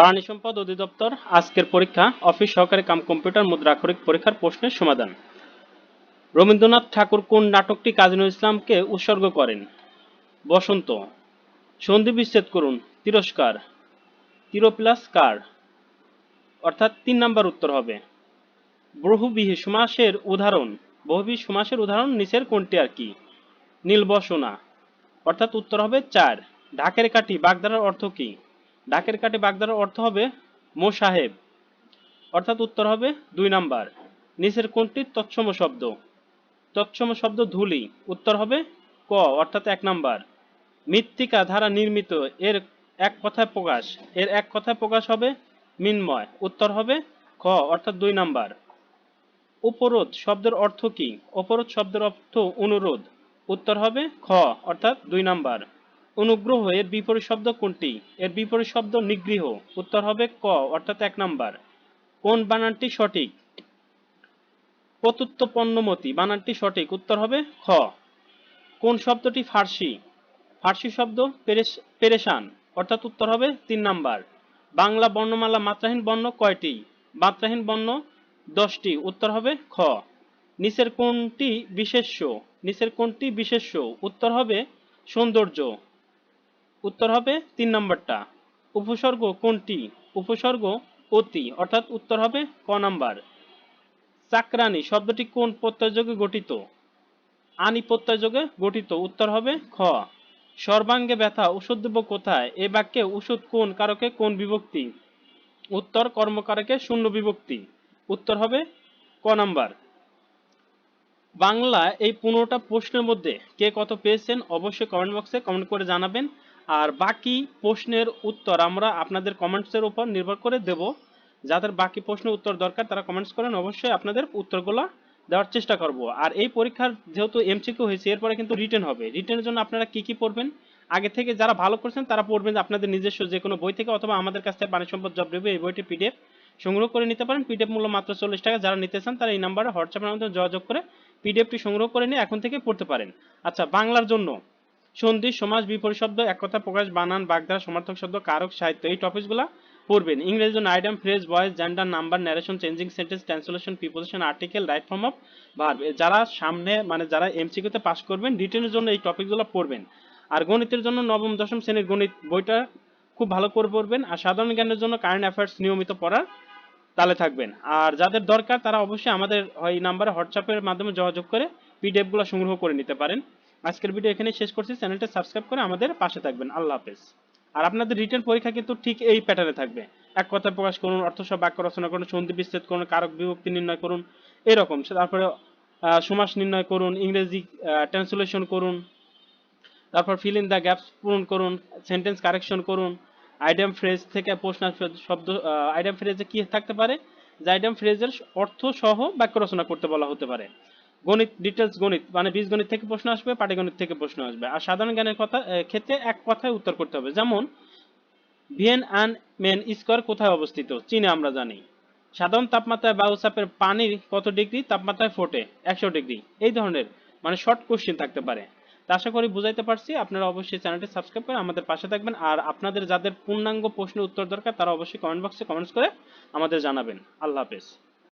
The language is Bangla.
প্রাণী সম্পদ অধিদপ্তর আজকের পরীক্ষা, অফিস সহকারী কাম কম্পিউটার মুদ্রাক্ষরিক পরীক্ষার প্রশ্নের সমাধান। রবীন্দ্রনাথ ঠাকুর কোন নাটকটি কাজী ইসলামকে উৎসর্গ করেন? বসন্ত। সন্ধি বিচ্ছেদ করুন, তিরস্কার। তির প্লাস কার? অর্থাৎ তিন নাম্বার উত্তর হবে। বহুবিহী সমাসের উদাহরণ। বহুবিহী সমাসের উদাহরণ নিচের কোনটি আর কি? নীলবসনা। অর্থাৎ উত্তর হবে চার। ঢাকের কাঠি বাগদারার অর্থ কি? ঢাকের কাঠি বাগদার অর্থ হবে মো সাহেব। অর্থাৎ উত্তর হবে দুই নাম্বার। নিচের কোনটি তৎসম শব্দ? তৎসম শব্দ ধুলি। উত্তর হবে ক, অর্থাৎ এক নাম্বার। মৃত্তিকা ধারা নির্মিত, এর এক কথায় প্রকাশ। এর এক কথায় প্রকাশ হবে মিনময়। উত্তর হবে খ, অর্থাৎ দুই নাম্বার। উপরোধ শব্দের অর্থ কি? অপরোধ শব্দের অর্থ অনুরোধ। উত্তর হবে খ, অর্থাৎ দুই নাম্বার। অনুগ্রহ, এর বিপরীত শব্দ কোনটি? এর বিপরীত শব্দ নিগৃহ। উত্তর হবে ক, অর্থাৎ এক নাম্বার। কোন বানানটি সঠিক? প্রতুত্ব পণ্যমতি, বানানটি সঠিক। উত্তর হবে খ। কোন শব্দটি ফার্সি? ফার্সি শব্দ পেরেশ পেরেশান, অর্থাৎ উত্তর হবে তিন নাম্বার। বাংলা বর্ণমালা মাত্রাহীন বর্ণ কয়টি? মাত্রাহীন বর্ণ দশটি। উত্তর হবে খ। নিচের কোনটি বিশেষ্য? নিচের কোনটি বিশেষ্য? উত্তর হবে সৌন্দর্য। উত্তর হবে তিন নম্বরটা। উপসর্গ কোনটি? উপসর্গ অতি, অর্থাৎ উত্তর হবে ক নাম্বার। চাকরানি শব্দটি কোন প্রত্যয়যোগে গঠিত? আনি প্রত্যয়যোগে গঠিত, উত্তর হবে খ। সর্বাঙ্গে ব্যথা, ওষুধ দেব কোথায়? এ বাক্যে ওষুধ কোন কারকে, কোন বিভক্তি? উত্তর কর্মকারকে শূন্য বিভক্তি, উত্তর হবে ক নাম্বার। বাংলা এই পনেরোটা প্রশ্নের মধ্যে কে কত পেয়েছেন, অবশ্যই কমেন্ট বক্সে কমেন্ট করে জানাবেন। আর বাকি প্রশ্নের উত্তর আমরা আপনাদের কমেন্টসের উপর নির্ভর করে দেব। যাদের বাকি প্রশ্নের উত্তর দরকার, তারা কমেন্টস করেন, অবশ্যই আপনাদের উত্তরগুলো দেওয়ার চেষ্টা করব। আর এই পরীক্ষার যেহেতু এমসিকিউ হয়েছে, এরপরে কিন্তু রিটেন হবে। রিটেনের জন্য আপনারা কি কি পড়বেন? আগে থেকে যারা ভালো করছেন, তারা পড়বেন আপনাদের নিজস্ব যে কোনো বই থেকে অথবা আমাদের কাছ থেকে পানি সম্পদ জব রিভিউ, এই বইটি পিডিএফ সংগ্রহ করে নিতে পারেন। পিডিএফ মূল্য মাত্র চল্লিশ টাকা। যারা নিতে চান, তারা এই নাম্বারে হোয়াটসঅ্যাপের মাধ্যমে যোগাযোগ করে পিডিএফটি সংগ্রহ করে নিয়ে এখন থেকে পড়তে পারেন। আচ্ছা বাংলার জন্য সন্ধি সমাজ বিপরীত শব্দ, এক কথা প্রকাশ, বানান, বাগধারা, সমর্থক শব্দ, কারক, সাহিত্য, এই টপিকসগুলো পড়বেন। ইংরেজি জন্য item, phrase, voice, gender, number narration changing sentence translation preposition article right form of verb যারা সামনে মানে যারা এমসিকিউতে পাস করবেন রিটেনের জন্য এই টপিকগুলো পড়বেন। আর গণিতের জন্য নবম, দশম শ্রেণির গণিত বইটা খুব ভালো করে পড়বেন। আর সাধারণ জ্ঞানের জন্য কারেন্ট অ্যাফেয়ার্স নিয়মিত পড়ার তালে থাকবেন। আর যাদের দরকার, তারা অবশ্যই আমাদের এই নাম্বারে হোয়াটসঅ্যাপের মাধ্যমে যোগাযোগ করে পিডিএফগুলো সংগ্রহ করে নিতে পারেন। আজকের ভিডিও এখানে শেষ করছি। চ্যানেলটা সাবস্ক্রাইব করে আমাদের পাশে থাকবেন। আল্লাহ হাফেজ। আর আপনাদের রিটার্ন পরীক্ষা কিন্তু ঠিক এই প্যাটার্নে থাকবে। এক কথা প্রকাশ করুন, অর্থ সব বাক্য রচনা করুন, সন্ধি বিচ্ছেদ করুন, কারক বিভক্তি নির্ণয় করুন, এরকম। তারপরে সমাস নির্ণয় করুন, ইংরেজি ট্রান্সলেশন করুন, তারপর ফিল ইন দ্য গ্যাপস পূরণ করুন সেন্টেন্স কারেকশন করুন আইটেম ফ্রেজ থেকে প্রশ্ন শব্দ আইটেম ফ্রেজে কি থাকতে পারে? যে আইটেম ফ্রেজের অর্থ সহ বাক্য রচনা করতে বলা হতে পারে। গণিত ডিটেলস গণিত মানে বীজগণিত থেকে প্রশ্ন আসবে, পাটিগণিত থেকে প্রশ্ন আসবে। আর সাধারণ জ্ঞানের কথা ক্ষেত্রে এক কথায় উত্তর করতে হবে। যেমন, ভিয়েন অ্যান্ড মেন স্কোয়ার কোথায় অবস্থিত? চীনে আমরা জানি। সাধারণ তাপমাত্রায় বায়ুচাপের পানির কত ডিগ্রি? তাপমাত্রায় ফোটে একশো ডিগ্রি। এই ধরনের মানে শর্ট কোশ্চেন থাকতে পারে। আশা করি বুঝাইতে পারছি। আপনারা অবশ্যই চ্যানেলটি সাবস্ক্রাইব করে আমাদের পাশে থাকবেন। আর আপনাদের যাদের পূর্ণাঙ্গ প্রশ্নের উত্তর দরকার, তারা অবশ্যই কমেন্ট বক্সে কমেন্টস করে আমাদের জানাবেন। আল্লাহ হাফেজ।